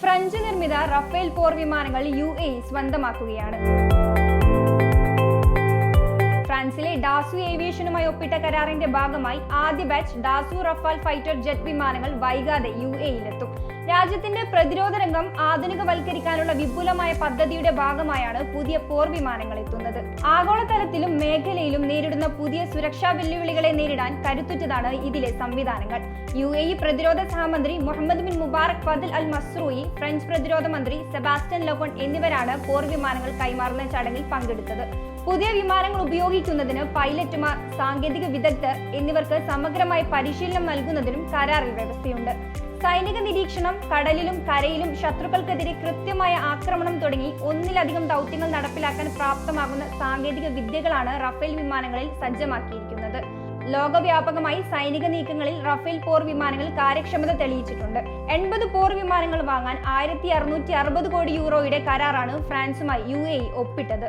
French നിർമ്മിത Rafale പോർ വിമാനങ്ങൾ U A സ്വന്തമാക്കുകയാണ്. ഫ്രാൻസിലെ ഡാസു ഏവിയേഷനുമായി ഒപ്പിട്ട കരാറിന്റെ ഭാഗമായി ആദ്യ batch Dassault Rafale fighter jet വിമാനങ്ങൾ വൈകാതെ യു എയിലെത്തും. രാജ്യത്തിന്റെ പ്രതിരോധ രംഗം ആധുനികവൽക്കരിക്കാനുള്ള വിപുലമായ പദ്ധതിയുടെ ഭാഗമായാണ് പുതിയ പോർ വിമാനങ്ങൾ എത്തുന്നത്. ആഗോളതലത്തിലും മേഖലയിലും നേരിടുന്ന പുതിയ സുരക്ഷാ വെല്ലുവിളികളെ നേരിടാൻ കരുത്തുറ്റതാണ് ഇതിലെ സംവിധാനങ്ങൾ. യു എ ഇ പ്രതിരോധ സഹമന്ത്രി Mohammed bin Mubarak Fadhel Al Mazrouei French പ്രതിരോധ മന്ത്രി സെബാസ്റ്റ്യൻ ലൊക്കൺ എന്നിവരാണ് പോർ വിമാനങ്ങൾ കൈമാറുന്ന ചടങ്ങിൽ പങ്കെടുത്തത്. പുതിയ വിമാനങ്ങൾ ഉപയോഗിക്കുന്നതിന് പൈലറ്റുമാർ സാങ്കേതിക വിദഗ്ധർ എന്നിവർക്ക് സമഗ്രമായ പരിശീലനം നൽകുന്നതിനും കരാറിൽ വ്യവസ്ഥയുണ്ട്. സൈനിക നിരീക്ഷണം കടലിലും കരയിലും ശത്രുക്കൾക്കെതിരെ കൃത്യമായ ആക്രമണം തുടങ്ങി ഒന്നിലധികം ദൗത്യങ്ങൾ നടപ്പിലാക്കാൻ പ്രാപ്തമാകുന്ന സാങ്കേതിക വിദ്യകളാണ് റഫേൽ വിമാനങ്ങളിൽ സജ്ജമാക്കിയിരിക്കുന്നത്. ലോകവ്യാപകമായി സൈനിക നീക്കങ്ങളിൽ റഫേൽ പോർ വിമാനങ്ങൾ കാര്യക്ഷമത തെളിയിച്ചിട്ടുണ്ട്. എൺപത് പോർ വിമാനങ്ങൾ വാങ്ങാൻ ആയിരത്തി അറുന്നൂറ്റി അറുപത് കോടി യൂറോയുടെ കരാറാണ് ഫ്രാൻസുമായി യു ഒപ്പിട്ടത്.